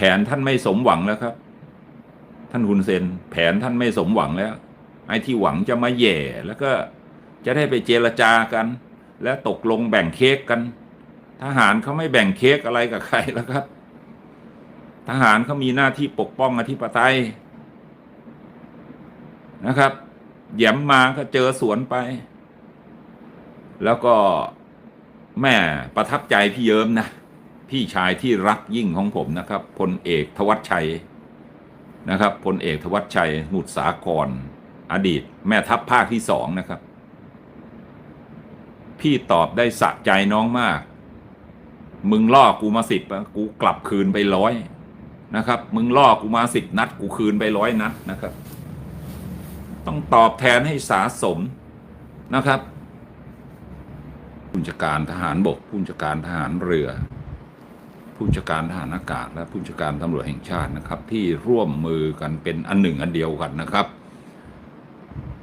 แผนท่านไม่สมหวังแล้วครับ ท่านฮุนเซน แผนท่านไม่สมหวังแล้ว ไอ้ที่หวังจะมาแย่แล้วก็จะได้ไปเจรจากัน และตกลงแบ่งเค้กกัน ทหารเขาไม่แบ่งเค้กอะไรกับใครแล้วครับ ทหารเขามีหน้าที่ปกป้องอธิปไตยนะครับแหยมมาก็เจอสวนไป แล้วก็แม่ประทับใจพี่เยิ้มนะ พี่ชายที่รักยิ่งของผมนะครับพลเอกทวัชชัยนะครับพลเอกทวัชชัยหมุดสากร อดีต แม่ทัพภาคที่สองนะครับ พี่ตอบได้สะใจน้องมาก มึงล่อกูมาสิบกูกลับคืนไปร้อยนะครับ มึงล่อกูมาสิบนัด กูคืนไปร้อยนัดนะครับ ต้องตอบแทนให้สาสมนะครับผู้จัดการทหารบกผู้จัดการทหารเรือ ผู้จัดการทหารอากาศ และผู้จัดการตำรวจแห่งชาตินะครับ ที่ร่วมมือกันเป็นอันหนึ่งอันเดียวกันนะครับ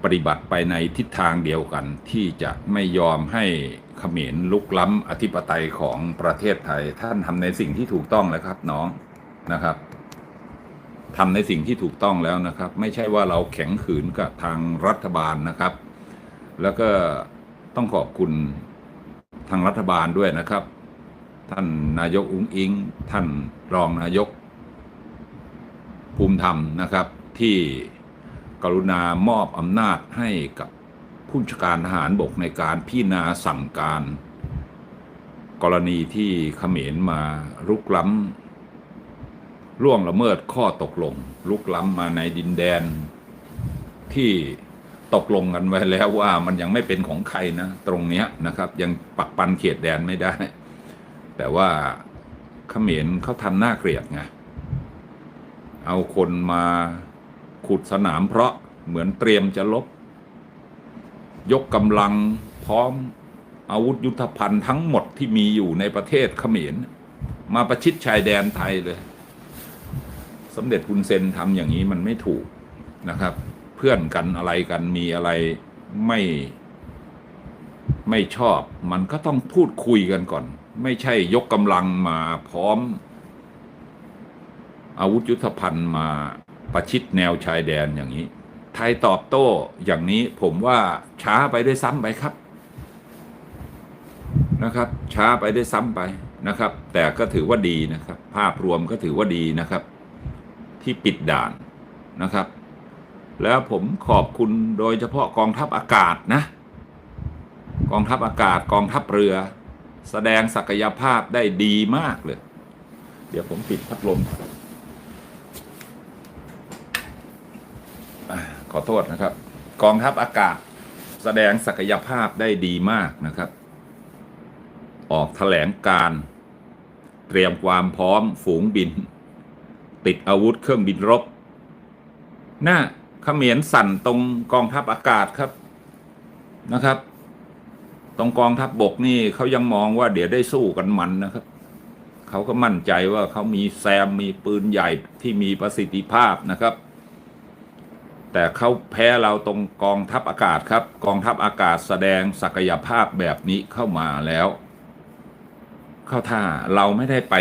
ปฏิบัติไปในทิศทางเดียวกัน ที่จะไม่ยอมให้เขมรลุกล้ำอธิปไตยของประเทศไทย ท่านทำในสิ่งที่ถูกต้องแล้วครับน้องนะครับทำในสิ่งที่ถูกต้องแล้วนะครับ ไม่ใช่ว่าเราแข็งขืนกับทางรัฐบาลนะครับ แล้วก็ต้องขอบคุณทางรัฐบาลด้วยนะครับ ท่านนายกอุ้งอิง ท่านรองนายก ภูมิธรรมนะครับ ที่กรุณามอบอำนาจให้กับผู้จัดการทหารบกในการพิจารณาสั่งการ กรณีที่เขมรมารุกล้ำล่วงละเมิดข้อตกลงลุกล้ำมาในดินแดน ที่ตกลงกันไว้แล้วว่ามันยังไม่เป็นของใครนะ ตรงนี้นะครับ ยังปักปันเขตแดนไม่ได้ แต่ว่าเขมรเขาทำหน้าเกลียดไง เอาคนมาขุดสนามเพราะเหมือนเตรียมจะลบ ยกกำลังพร้อมอาวุธยุทธภัณฑ์ทั้งหมดที่มีอยู่ในประเทศเขมร มาประชิดชายแดนไทยเลย สมเด็จคุณเซนทำอย่างนี้มันไม่ถูกนะครับ เพื่อนกันอะไรกันมีอะไรไม่ไม่ชอบ มันก็ต้องพูดคุยกันก่อน ไม่ใช่ยกกำลังมาพร้อม อาวุธยุทธภัณฑ์มาประชิดแนวชายแดนอย่างนี้ ไทยตอบโต้อย่างนี้ผมว่าช้าไปด้วยซ้ำไปครับนะครับ ช้าไปด้วยซ้ำไปนะครับ แต่ก็ถือว่าดีนะครับ ภาพรวมก็ถือว่าดีนะครับ ที่ปิดด่านนะครับ แล้วผมขอบคุณโดยเฉพาะกองทัพอากาศนะ กองทัพอากาศกองทัพเรือ แสดงศักยภาพได้ดีมากเลย เดี๋ยวผมปิดพัดลมขอโทษนะครับ กองทัพอากาศ แสดงศักยภาพได้ดีมากนะครับ ออกแถลงการเตรียมความพร้อมฝูงบิน ติดอาวุธเครื่องบินรบ หน้าเขมรสั่นตรงกองทัพอากาศครับนะครับ ตรงกองทัพบบกนี่เขายังมองว่าเดี๋ยวได้สู้กันมันนะครับ เขาก็มั่นใจว่าเขามีแซมมีปืนใหญ่ที่มีประสิทธิภาพนะครับ แต่เขาแพ้เราตรงกองทัพอากาศครับ กองทัพอากาศแสดงศักยภาพแบบนี้เข้ามาแล้ว เข้าท่าเราไม่ได้ไป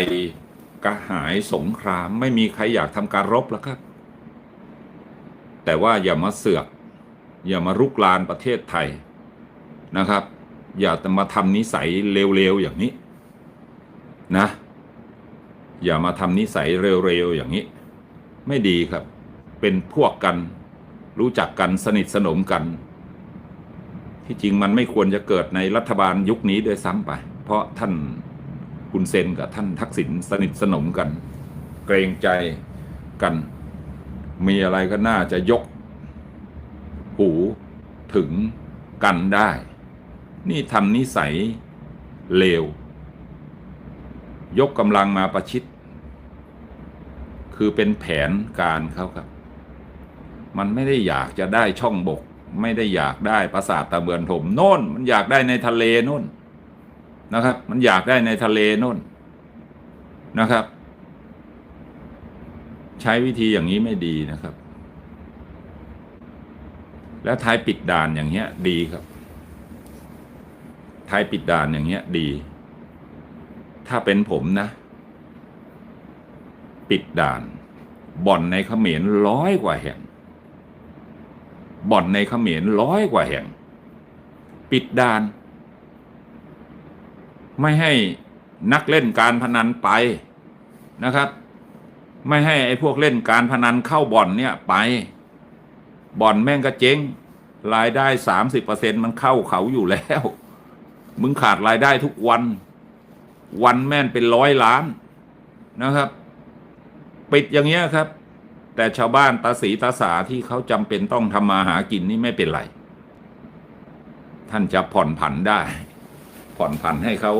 กระหายสงคราม ไม่มีใครอยากทำการรบแล้วครับ แต่ว่าอย่ามาเสือก อย่ามารุกรานประเทศไทยนะครับ อย่ามาทำนิสัยเร็วๆอย่างนี้นะ อย่ามาทำนิสัยเร็วๆอย่างนี้ ไม่ดีครับ เป็นพวกกัน รู้จักกันสนิทสนมกัน ที่จริงมันไม่ควรจะเกิดในรัฐบาลยุคนี้ด้วยซ้ำไป เพราะท่านคุณเซนกับท่านทักษิณสนิทสนมกัน เกรงใจกัน มีอะไรก็น่าจะยก หูถึงกันได้ นี่ทำนิสัยเลว ยกกำลังมาประชิด คือเป็นแผนการเขาครับ มันไม่ได้อยากจะได้ช่องบก ไม่ได้อยากได้ปราสาทตะเบือนถมโน่น มันอยากได้ในทะเลโน่นนะครับ มันอยากได้ในทะเลโน่นนะครับ ใช้วิธีอย่างนี้ไม่ดีนะครับ แล้วไทยปิดด่านอย่างเงี้ยดีครับ ไทยปิดด่านอย่างเงี้ยดี ถ้าเป็นผมนะ ปิดด่าน บ่อนในเขมรร้อยกว่าแห่ง บ่อนในเขมรร้อยกว่าแห่ง ปิดด่าน ไม่ให้นักเล่นการพนันไปนะครับ ไม่ให้ไอ้พวกเล่นการพนันเข้าบ่อนเนี่ยไป บ่อนแม่งก็เจ๊งรายได้สามสิบเปอร์เซ็นมันเข้าเขาอยู่แล้ว มึงขาดรายได้ทุกวัน วันแม่นเป็นร้อยล้านนะครับ ปิดอย่างเงี้ยครับ แต่ชาวบ้านตาสีตาสาที่เขาจำเป็นต้องทำมาหากินนี่ไม่เป็นไร ท่านจะผ่อนผันได้ ผ่อนผันให้เขา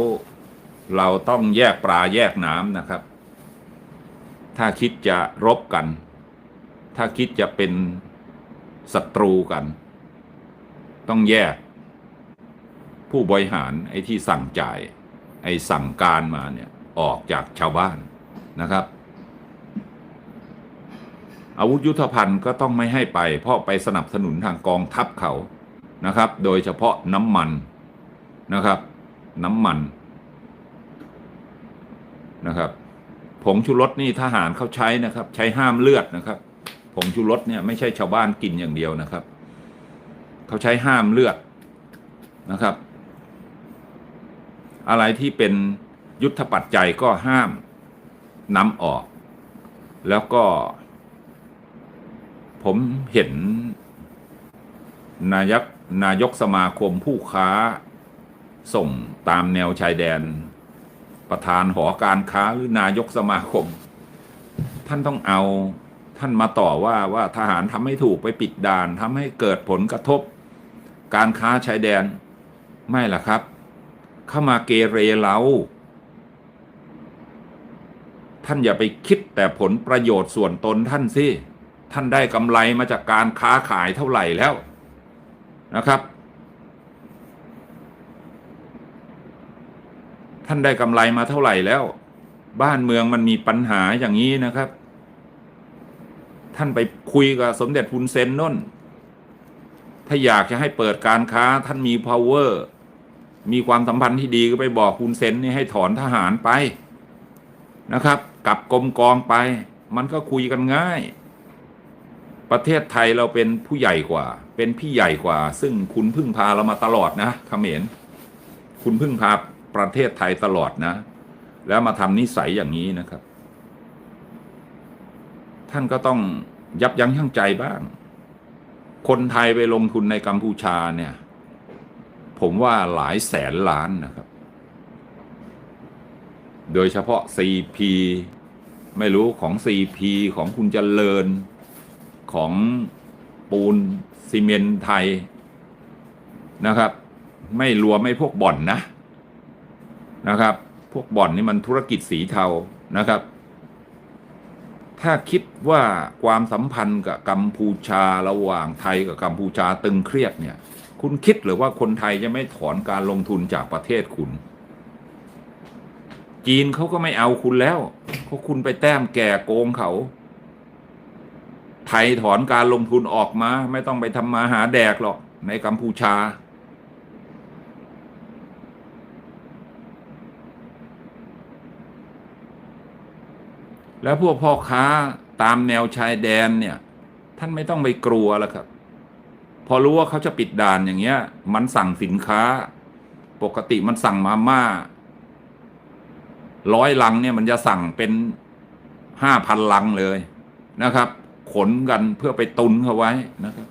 เราต้องแยกปลาแยกน้ำนะครับ ถ้าคิดจะรบกัน ถ้าคิดจะเป็นศัตรูกัน ต้องแยก ผู้บริหารไอ้ที่สั่งจ่ายไอ้สั่งการมาเนี่ยออกจากชาวบ้านนะครับ อาวุธยุทธภัณฑ์ก็ต้องไม่ให้ไป เพราะไปสนับสนุนทางกองทัพเขานะครับ โดยเฉพาะน้ำมันนะครับ น้ำมันนะครับผงชูรสนี่ทหารเขาใช้นะครับ ใช้ห้ามเลือดนะครับผงชูรสเนี่ยไม่ใช่ชาวบ้านกินอย่างเดียวนะครับ เขาใช้ห้ามเลือดนะครับ อะไรที่เป็นยุทธปัจจัยก็ห้ามนำออก แล้วก็ ผมเห็น นายกนายกสมาคมผู้ค้าส่งตามแนวชายแดน ประธานหอการค้าหรือนายกสมาคม ท่านต้องเอาท่านมาต่อว่าว่าทหารทำให้ถูกไปปิดด่านทำให้เกิดผลกระทบ การค้าชายแดนไม่ล่ะครับ เข้ามาเกเรเรา ท่านอย่าไปคิดแต่ผลประโยชน์ส่วนตนท่านสิ ท่านได้กำไรมาจากการค้าขายเท่าไหร่แล้วนะครับ ท่านได้กำไรมาเท่าไหร่แล้ว บ้านเมืองมันมีปัญหาอย่างนี้นะครับ ท่านไปคุยกับสมเด็จพุนเซนน่นถ้าอยากจะให้เปิดการค้าท่านมี power มีความสัมพันธ์ที่ดีก็ไปบอกคุณเซนนี่ให้ถอนทหารไปนะครับกลับกรมกองไป มันก็คุยกันง่าย ประเทศไทยเราเป็นผู้ใหญ่กว่า เป็นพี่ใหญ่กว่า ซึ่งคุณพึ่งพาเรามาตลอดนะเขมรคุณพึ่งพาประเทศไทยตลอดนะ แล้วมาทำนิสัยอย่างนี้นะครับ ท่านก็ต้องยับยั้งชั่งใจบ้าง คนไทยไปลงทุนในกัมพูชาเนี่ย ผมว่าหลายแสนล้านนะครับ โดยเฉพาะ CP ไม่รู้ของ CP ของคุณเจริญ ของปูนซีเมนไทยนะครับ ไม่รวมไม่พวกบ่อนนะนะครับ พวกบ่อนนี่มันธุรกิจสีเทานะครับ ถ้าคิดว่าความสัมพันธ์กับกัมพูชาระหว่างไทยกับกัมพูชาตึงเครียดเนี่ย คุณคิดหรือว่าคนไทยจะไม่ถอนการลงทุนจากประเทศคุณ จีนเขาก็ไม่เอาคุณแล้วเพราะคุณไปแต้มแก่โกงเขา ไทยถอนการลงทุนออกมา ไม่ต้องไปทำมาหาแดกหรอกในกัมพูชา แล้วพวกพ่อค้าตามแนวชายแดนเนี่ย ท่านไม่ต้องไปกลัวแล้วครับ พอรู้ว่าเขาจะปิดด่านอย่างเงี้ย มันสั่งสินค้า ปกติมันสั่งมาม่าร้อยลังเนี่ยมันจะสั่งเป็นห้าพันลังเลยนะครับ ขนกันเพื่อไปตุนเขาไว้นะครับ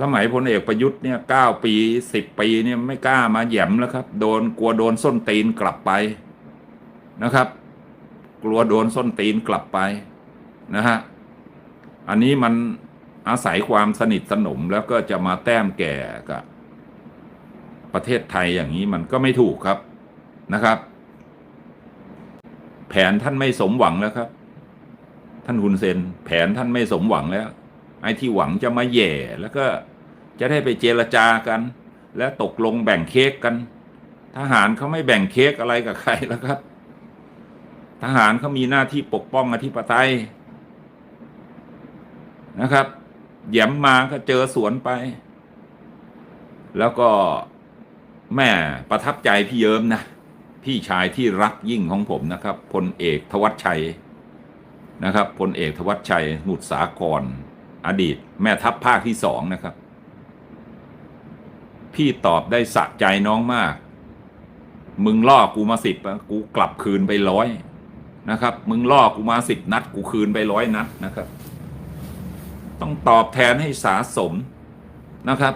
สมัยพลเอกประยุทธ์เนี่ยเก้าปีสิบปีเนี่ยไม่กล้ามาแย่มแล้วครับ โดนกลัวโดนส้นตีนกลับไปนะครับ กลัวโดนส้นตีนกลับไปนะฮะอันนี้มัน อาศัยความสนิทสนมแล้วก็จะมาแต้มแก่กับประเทศไทยอย่างนี้มันก็ไม่ถูกครับนะครับ แผนท่านไม่สมหวังแล้วครับ ท่านฮุนเซน แผนท่านไม่สมหวังแล้ว ไอ้ที่หวังจะมาแย่แล้วก็จะได้ไปเจรจากัน และตกลงแบ่งเค้กกัน ทหารเขาไม่แบ่งเค้กอะไรกับใครแล้วครับ ทหารเขามีหน้าที่ปกป้องอธิปไตยนะครับ แย้มมาก็เจอสวนไป แล้วก็แม่ประทับใจพี่เยิ้มนะ พี่ชายที่รักยิ่งของผมนะครับพลเอกทวัชชัยนะครับพลเอกทวัชชัยหมุดสากร อดีต แม่ทัพภาคที่สองนะครับ พี่ตอบได้สะใจน้องมาก มึงล่อกูมาสิบกูกลับคืนไปร้อยนะครับ มึงล่อกูมาสิบนัด กูคืนไปร้อยนัดนะครับ ต้องตอบแทนให้สาสมนะครับ